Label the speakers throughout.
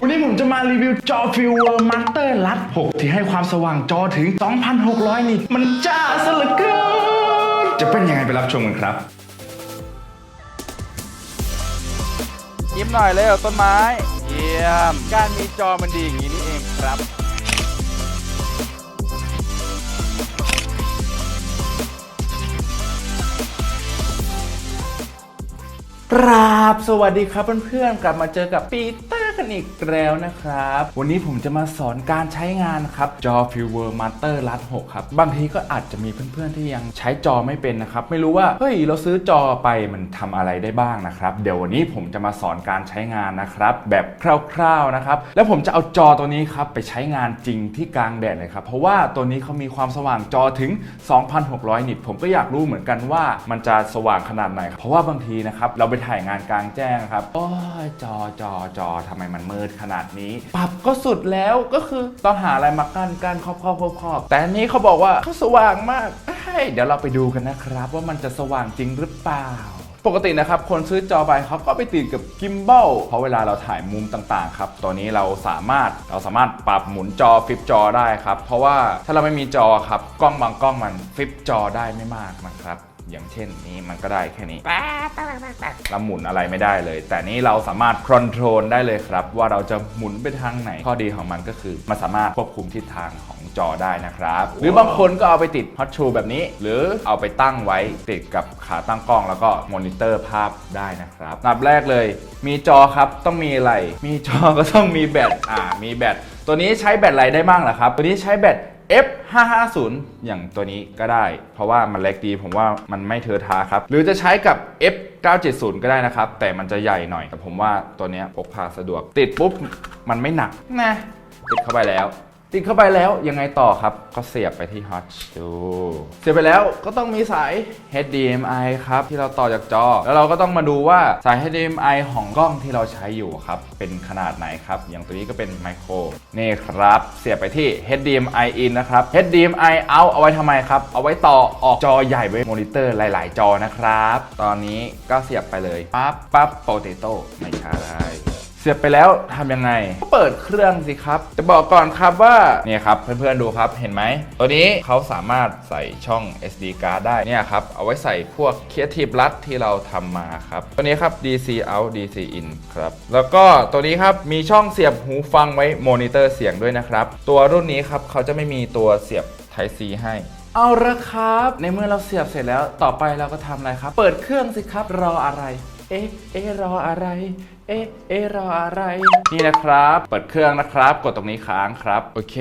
Speaker 1: วันนี้ผมจะมารีวิวจอฟิวเวอร์มาสเตอร์ลัด6ที่ให้ความสว่างจอถึง 2,600 นิตมันจ้าซะเหลือเกินจะเป็นยังไงไปรับชมกันครับ
Speaker 2: ยิ้มหน่อยเร็วต้นไม้ เยี่ยม การมีจอมันดีอย่างนี้นี่เองครับ
Speaker 1: กราบสวัสดีครับเพื่อนๆ กลับมาเจอกับปีเตอร์ กันอีกแล้วนะครับ วันนี้ผมจะมาสอนการใช้งานครับจอ f i v e r Master รัด6ครับ บางทีก็อาจจะมีเพื่อนๆที่ยังใช้จอไม่เป็นนะครับ ไม่รู้ว่าเฮ้ยเราซื้อจอไปมันทำอะไรได้บ้างนะครับ เดี๋ยววันนี้ผมจะมาสอนการใช้งานนะครับ แบบคร่าวๆนะครับ แล้วผมจะเอาจอตัวนี้ครับไปใช้งานจริงที่กลางแดดเลยครับ เพราะว่าตัวนี้เขามีความสว่างจอถึง 2,600 นิต ผมก็อยากรู้เหมือนกันว่ามันจะสว่างขนาดไหน เพราะว่าบางทีนะครับเราไปถ่ายงานกลางแจ้งครับโอ้ยจอจอจอทำไมมันมืดขนาดนี้ ปรับก็สุดแล้วก็คือต้องหาอะไรมากั้นกั้นครอบครอบครอบแต่อันนี้เขาบอกว่าเขาสว่างมากเอ้เดี๋ยวเราไปดูกันนะครับ ว่ามันจะสว่างจริงหรือเปล่าปกตินะครับคนซื้อจอไปเขาก็ไปติดกับกิม b บลเพราะเวลาเราถ่ายมุมต่างๆครับตัวนี้เราสามารถเราสามารถปรับหมุนจอฟลิปจอได้ครับเพราะว่าถ้าเราไม่มีจอครับกล้องบางกล้องมันฟลิปจอได้ไม่มากนะครับ อย่างเช่นนี้มันก็ได้แค่นี้เราหมุนอะไรไม่ได้เลย แต่นี้เราสามารถค o n t r o l ได้เลยครับ ว่าเราจะหมุนไปทางไหน ข้อดีของมันก็คือมันสามารถควบคุมทิศทางของจอได้นะครับ หรือบางคนก็เอาไปติดฮอตชูแบบนี้ หรือเอาไปตั้งไว้ติดกับขาตั้งกล้องแล้วก็มอนิเตอร์ภาพได้นะครับอันดับแรกเลย มีจอครับต้องมีอะไร มีจอก็ต้องมีแบตอ่ามีแบตตัวนี้ใช้แบตอะไรได้บ้างล่ะครับ ตัวนี้ใช้แบต F550 อย่างตัวนี้ก็ได้ เพราะว่ามันเล็กดีผมว่ามันไม่เทอะทาครับ หรือจะใช้กับ F970 ก็ได้นะครับ แต่มันจะใหญ่หน่อย แต่ผมว่าตัวนี้พกพาสะดวก ติดปุ๊บ มันไม่หนักนะติดเข้าไปแล้ว ติดเข้าไปแล้วยังไงต่อครับ ก็เสียบไปที่ฮอตชูเสียบไปแล้วก็ต้องมีสาย HDMI ครับ ที่เราต่อจากจอ แล้วเราก็ต้องมาดูว่าสาย HDMI ของกล้องที่เราใช้อยู่ครับ เป็นขนาดไหนครับ อย่างตัวนี้ก็เป็นไมโครนี่ครับ เสียบไปที่ HDMI in นะครับ HDMI out เอาไว้ทำไมครับ เอาไว้ต่อออกจอใหญ่ไว้มอนิเตอร์หลาย ๆ จอนะครับ ตอนนี้ก็เสียบไปเลยปั๊บปั๊บโปเตโต้ไม่ใช่ สียบไปแล้วทำยังไง ก็เปิดเครื่องสิครับ จะบอกก่อนครับว่าเนี่ยครับเพื่อนๆดูครับเห็นไหม ตัวนี้เขาสามารถใส่ช่อง SD card ได้เนี่ยครับ เอาไว้ใส่พวก Creative ลัดที่เราทำมาครับ ตัวนี้ครับ DC out DC in ครับ แล้วก็ตัวนี้ครับมีช่องเสียบหูฟังไว้มอนิเตอร์เสียงด้วยนะครับ ตัวรุ่นนี้ครับเขาจะไม่มีตัวเสียบ Type C ให้เอาละครับ ในเมื่อเราเสียบเสร็จแล้วต่อไปเราก็ทำอะไรครับ เปิดเครื่องสิครับรออะไร เอ๊ะ เอ๊ะรออะไร เอ๊ะเอ๊ะรออะไร นี่นะครับ เปิดเครื่องนะครับ กดตรงนี้ค้างครับ โอเค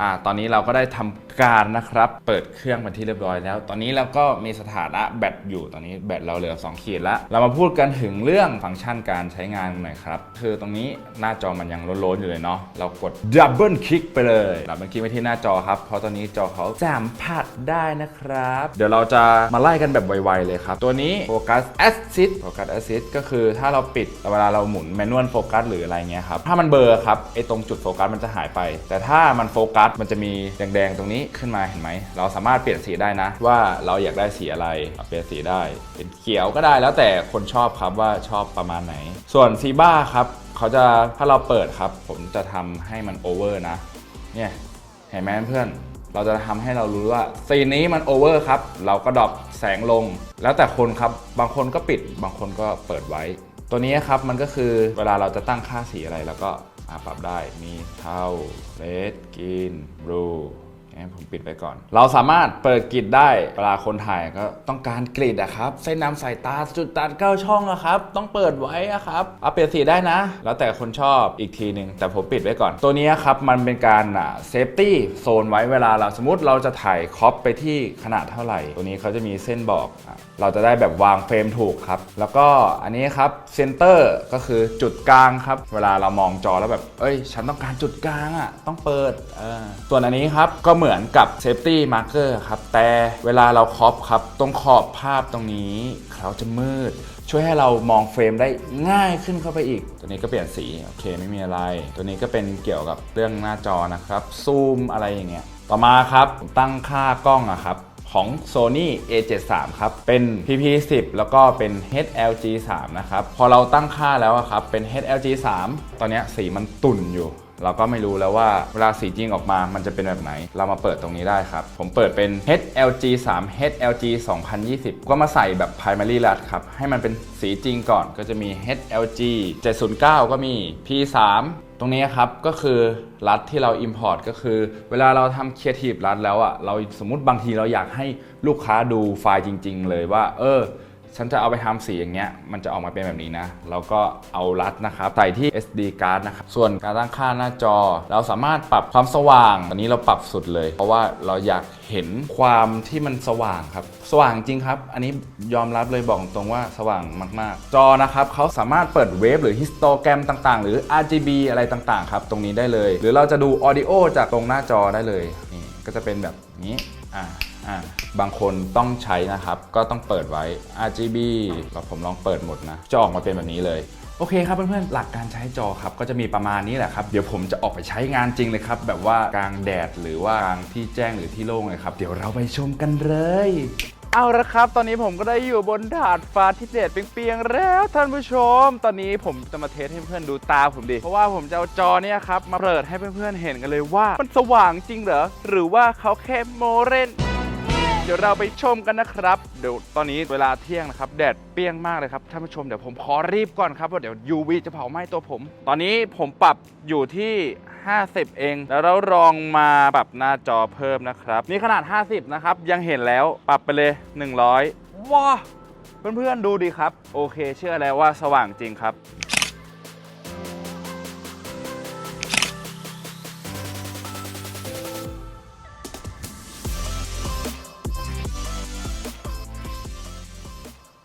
Speaker 1: อ่า ตอนนี้เราก็ได้ทำการนะครับ เปิดเครื่องเป็นที่เรียบร้อยแล้ว ตอนนี้เราก็มีสถานะแบตอยู่ ตอนนี้แบตเราเหลือ 2 ขีดแล้วเรามาพูดกันถึงเรื่องฟังก์ชันการใช้งานหน่อยครับ คือตรงนี้หน้าจอมันยังโล้นๆอยู่เลยเนาะ เรากดดับเบิลคลิกไปเลยดับเบิลคลิกไปที่หน้าจอครับ เพราะตอนนี้จอเขาสัมผัสได้นะครับ เดี๋ยวเราจะมาไล่กันแบบไวๆเลยครับ ตัวนี้โฟกัสแอสซิสโฟกัสแอสซิสก็คือถ้าเราปิดเวลาเราหมุนแมนนวลโฟกัสหรืออะไรเงี้ยครับถ้ามันเบลอร์ครับไอ้ตรงจุดโฟกัสมันจะหายไป แต่ถ้ามันโฟกัสมันจะมีแดงๆตรงนี้ขึ้นมาเห็นไหมเราสามารถเปลี่ยนสีได้นะ ว่าเราอยากได้สีอะไรเปลี่ยนสีได้ เป็นเขียวก็ได้แล้วแต่คนชอบครับว่าชอบประมาณไหน ส่วนซีบ้าครับเขาจะถ้าเราเปิดครับ ผมจะทำให้มันโอเวอร์นะเนี่ยเห็นไหมเพื่อนเราจะทำให้เรารู้ว่าซีนนี้มันโอเวอร์ครับ เราก็ดรอปแสงลง แล้วแต่คนครับ บางคนก็ปิด บางคนก็เปิดไว้ ตัวนี้ครับมันก็คือเวลาเราจะตั้งค่าสีอะไรแล้วก็ปรับได้มีเทาเลดกรีนบลู งั้นผมปิดไปก่อน เราสามารถเปิดกริดได้เวลาคนถ่ายก็ต้องการกริดอะครับเส้นนำสายตาจุดตัดเก้าช่องอะครับ ต้องเปิดไว้อะครับเอาเปลี่ยนสีได้นะ แล้วแต่คนชอบอีกทีหนึ่งแต่ผมปิดไว้ก่อน ตัวนี้ครับมันเป็นการเซฟตี้โซนไว้เวลาเราสมมติเราจะถ่ายครอปไปที่ขนาดเท่าไหร่ ตัวนี้เขาจะมีเส้นบอกอเราจะได้แบบวางเฟรมถูกครับ แล้วก็อันนี้ครับเซนเตอร์ก็คือจุดกลางครับ เวลาเรามองจอแล้วแบบ เอ้ย ฉันต้องการจุดกลางอะต้องเปิดส่วนอันนี้ครับก็เหมือนกับ Safety Marker ครับ แต่เวลาเราครอปครับ ตรงขอบภาพตรงนี้เขาจะมืด ช่วยให้เรามองเฟรมได้ง่ายขึ้นเข้าไปอีก ตัวนี้ก็เปลี่ยนสี โอเคไม่มีอะไร ตัวนี้ก็เป็นเกี่ยวกับเรื่องหน้าจอนะครับ ซูมอะไรอย่างเงี้ย ต่อมาครับผมตั้งค่ากล้องอะครับของ Sony A73 ครับ เป็น PP10 แล้วก็เป็น HLG3 นะครับ พอเราตั้งค่าแล้วอะครับ เป็น HLG3 ตอนนี้สีมันตุ่นอยู่ เราก็ไม่รู้แล้วว่าเวลาสีจริงออกมามันจะเป็นแบบไหน เรามาเปิดตรงนี้ได้ครับ ผมเปิดเป็น HLG 3 HLG 2020 ก็มาใส่แบบ primary LUT ครับให้มันเป็นสีจริงก่อนก็จะมี HLG 709 ก็มี P3 ตรงนี้ครับก็คือรัดที่เรา Import ก็คือ เวลาเราทำ Creative รัดแล้วอะเราสมมติบางทีเราอยากให้ลูกค้าดูไฟล์จริง ๆ เลยว่า เออ ฉันจะเอาไปทำสีอย่างเงี้ย มันจะออกมาเป็นแบบนี้นะ เราก็เอารัดนะครับ ใส่ที่ SD card นะครับ ส่วนการตั้งค่าหน้าจอ เราสามารถปรับความสว่าง ตอนนี้เราปรับสุดเลย เพราะว่าเราอยากเห็นความที่มันสว่างครับ สว่างจริงครับ อันนี้ยอมรับเลยบอกตรงว่าสว่างมากๆ จอนะครับเขาสามารถเปิดเวฟหรือฮิสโตแกรมต่างๆ หรือ RGB อะไรต่างๆ ครับ ตรงนี้ได้เลย หรือเราจะดูออดิโอจากตรงหน้าจอได้เลย นี่ ก็จะเป็นแบบนี้ อ่าอ่า บางคนต้องใช้นะครับ ก็ต้องเปิดไว้ RGB เราผมลองเปิดหมดนะ จะออกมาเป็นแบบนี้เลย โอเคครับเพื่อนๆ หลักการใช้จอครับ ก็จะมีประมาณนี้แหละครับ เดี๋ยวผมจะออกไปใช้งานจริงเลยครับ แบบว่ากลางแดดหรือว่ากลางที่แจ้งหรือที่โล่งเลยครับ เดี๋ยวเราไปชมกันเลย
Speaker 2: เอาละครับ ตอนนี้ผมก็ได้อยู่บนถาดฟ้าที่เด็ดเปียงๆแล้วท่านผู้ชม ตอนนี้ผมจะมาเทสให้เพื่อนๆดูตาผมดิ เพราะว่าผมจะเอาจอเนี่ยครับมาเปิดให้เพื่อนๆเห็นกันเลยว่า มันสว่างจริงเหรอ หรือว่าเขาแค่โมเรน เดี๋ยวเราไปชมกันนะครับ เดี๋ยวตอนนี้เวลาเที่ยงนะครับ แดดเปรี้ยงมากเลยครับท่านผู้ชมเดี๋ยวผมขอรีบก่อนครับเพราะเดี๋ยว UV จะเผาไหม้ตัวผม ตอนนี้ผมปรับอยู่ที่ 50 เอง แล้วเราลองมาปรับหน้าจอเพิ่มนะครับนี่ขนาด 50 นะครับ ยังเห็นแล้วปรับไปเลย 100ว้าเพื่อนๆดูดีครับ โอเค เชื่อแล้วว่าสว่างจริงครับ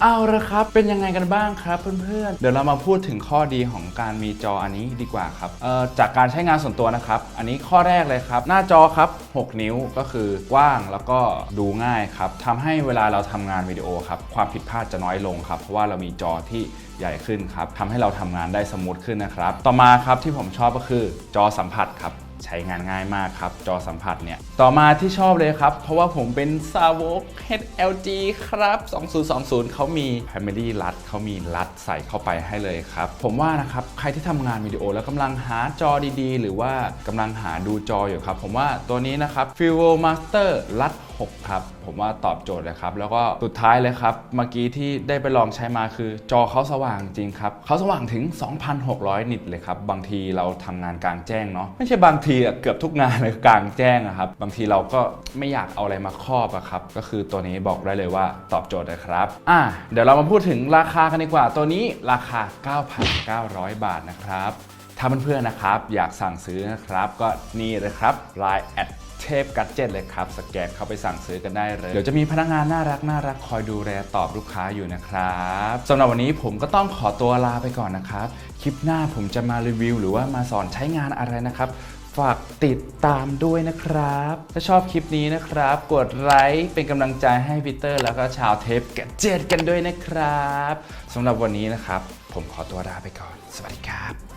Speaker 1: เอาละครับ เป็นยังไงกันบ้างครับเพื่อนๆ เดี๋ยวเรามาพูดถึงข้อดีของการมีจออันนี้ดีกว่าครับจากการใช้งานส่วนตัวนะครับ อันนี้ข้อแรกเลยครับ หน้าจอครับ 6 นิ้วก็คือกว้างแล้วก็ดูง่ายครับทำให้เวลาเราทำงานวิดีโอครับ ความผิดพลาดจะน้อยลงครับ เพราะว่าเรามีจอที่ใหญ่ขึ้นครับทำให้เราทำงานได้สมูทขึ้นนะครับ ต่อมาครับที่ผมชอบก็คือจอสัมผัสครับ ใช้งานง่ายมากครับ จอสัมผัสเนี่ย ต่อมาที่ชอบเลยครับ เพราะว่าผมเป็นซาวก HLG ครับ 2020 เขามี Family รัดเขามีรัดใส่เข้าไปให้เลยครับ ผมว่านะครับ ใครที่ทำงานวิดีโอแล้วกำลังหาจอดีๆ หรือว่ากำลังหาดูจออยู่ครับ ผมว่าตัวนี้นะครับ f i v o Master รัด 6 ครับ ผมว่าตอบโจทย์เลยครับ แล้วก็สุดท้ายเลยครับ เมื่อกี้ที่ได้ไปลองใช้มาคือ จอเขาสว่างจริงครับเขาสว่างถึง 2,600 นิตเลยครับ บางทีเราทำงานกลางแจ้งเนาะไม่ใช่บางทีอะเกือบทุกงานเลยกลางแจ้งอะครับบางทีเราก็ไม่อยากเอาอะไรมาครอบอะครับก็คือตัวนี้บอกได้เลยว่าตอบโจทย์เลยครับอะเดี๋ยวเรามาพูดถึงราคากันดีกว่า ตัวนี้ราคา 9,900 บาทนะครับถ้าเพื่อนๆนะครับ อยากสั่งซื้อนะครับ ก็นี่เลยครับ Line แอด เทพกัจเจ็ตเลยครับ สแกนเข้าไปสั่งซื้อกันได้เลย เดี๋ยวจะมีพนักงานน่ารักน่ารักคอยดูแลตอบลูกค้าอยู่นะครับสำหรับวันนี้ผมก็ต้องขอตัวลาไปก่อนนะครับ คลิปหน้าผมจะมารีวิว หรือว่ามาสอนใช้งานอะไรนะครับฝากติดตามด้วยนะครับ ถ้าชอบคลิปนี้นะครับ กดไลค์เป็นกำลังใจให้พีเตอร์แล้วก็ชาวเทปกัจเจ็ตกันด้วยนะครับสำหรับวันนี้นะครับ ผมขอตัวลาไปก่อน สวัสดีครับ